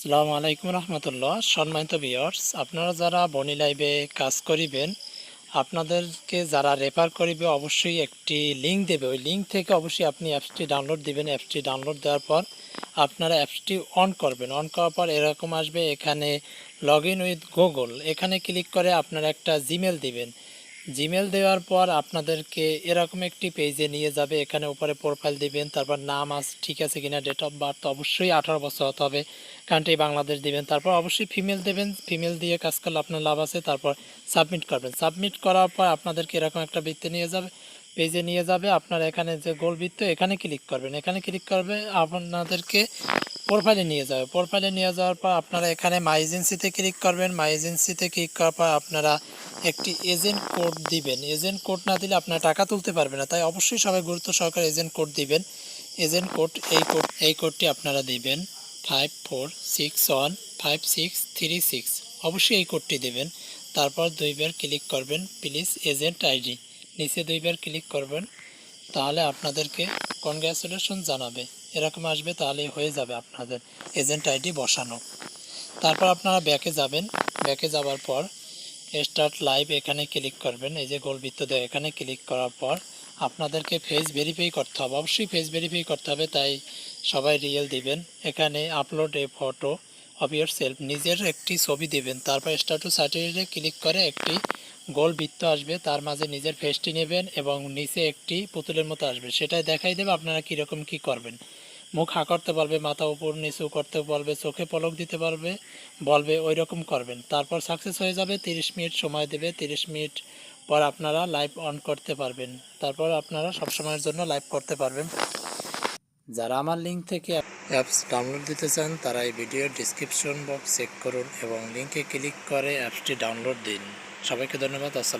সালামু আলাইকুম রহমতুল্লাহ। সম্মানিত বিয়ার্স আপনারা যারা বনি লাইভে কাজ করিবেন, আপনাদেরকে যারা রেফার করিবে, অবশ্যই একটি লিঙ্ক দেবে। ওই লিঙ্ক থেকে অবশ্যই আপনি অ্যাপসটি ডাউনলোড দিবেন। অ্যাপসটি ডাউনলোড দেওয়ার পর আপনারা অ্যাপসটি অন করবেন। অন করার পর এরকম আসবে, এখানে লগ ইন উইথ গুগল এখানে ক্লিক করে আপনারা একটা জিমেল দিবেন। জিমেল দেওয়ার পর আপনাদেরকে এরকম একটি পেজে নিয়ে যাবে। এখানে উপরে প্রোফাইল দিবেন, তারপর নাম আস ঠিক আছে কিনা ডেট অফ বার্থ অবশ্যই আঠারো বছর হতে হবে। কান্ট্রি বাংলাদেশ দিবেন, তারপর অবশ্যই ফিমেল দেবেন। ফিমেল দিয়ে কাজ করলে আপনার লাভ আছে, তারপর সাবমিট করবেন। সাবমিট করার পর আপনাদেরকে এরকম একটা বৃত্তে নিয়ে যাবে। পেজে নিয়ে যাবে, আপনারা এখানে যে গোল বৃত্ত, এখানে ক্লিক করবেন। এখানে ক্লিক করবে, আপনাদেরকে প্রোফাইলে নিয়ে যাবে। প্রোফাইলে নিয়ে যাওয়ার পর আপনারা এখানে মাই এজেন্সিতে ক্লিক করবেন। মাই এজেন্সিতে ক্লিক করার পর আপনারা একটি এজেন্ট কোড দিবেন। এজেন্ট কোড না দিলে আপনারা টাকা তুলতে পারবেন না। তাই অবশ্যই সবাই গুরুত্ব সহকারে এজেন্ট কোড দিবেন। এজেন্ট কোড এই কোড এই কোডটি আপনারা দিবেন। Five four six one five six three six অবশ্যই এই কোডটি দেবেন। তারপর দুইবার ক্লিক করবেন। প্লিজ এজেন্ট আইডি নিচে দুইবার ক্লিক করবেন, তাহলে আপনাদেরকে কনগ্রাচুলেশন জানাবে। এরকম আসবে, তাহলে হয়ে যাবে আপনাদের এজেন্ট আইডি বসানো। তারপর আপনারা ব্যাকে যাবেন। ব্যাকে যাওয়ার পর স্টার্ট লাইভ এখানে ক্লিক করবেন। এই যে গোলবৃত্ত দেয় এখানে ক্লিক করার পর আপনাদেরকে ফেস ভেরিফাই করতে হবে। অবশ্যই ফেস ভেরিফাই করতে হবে, তাই সবাই রিয়েল দিবেন। এখানে upload a photo of yourself নিজের একটি ছবি দিবেন। তারপর স্ট্যাটু সার্টিফিকেটে ক্লিক করে একটি গোল বৃত্ত আসবে, তার মাঝে নিজের ফেসটি নেবেন এবং নিচে একটি পুতুলের মতো আসবে। সেটাই দেখাই দেবে আপনারা কীরকম কী করবেন। মুখ হা করতে পারবে মাথা উপর নিচু করতে পারবে চোখে পলক দিতে পারবে বলবে ওই রকম করবেন। তারপর সাকসেস হয়ে যাবে, তিরিশ মিনিট সময় দেবে, তিরিশ মিনিট পর আপনারা লাইভ অন করতে পারবেন। তারপর আপনারা সব সময়ের জন্য লাইভ করতে পারবেন। যারা আমার লিঙ্ক থেকে অ্যাপস ডাউনলোড দিতে চান, তারা এই ভিডিওর ডিসক্রিপশন বক্স চেক করুন এবং লিঙ্কে ক্লিক করে অ্যাপসটি ডাউনলোড দিন। সবাইকে ধন্যবাদ আসসালাম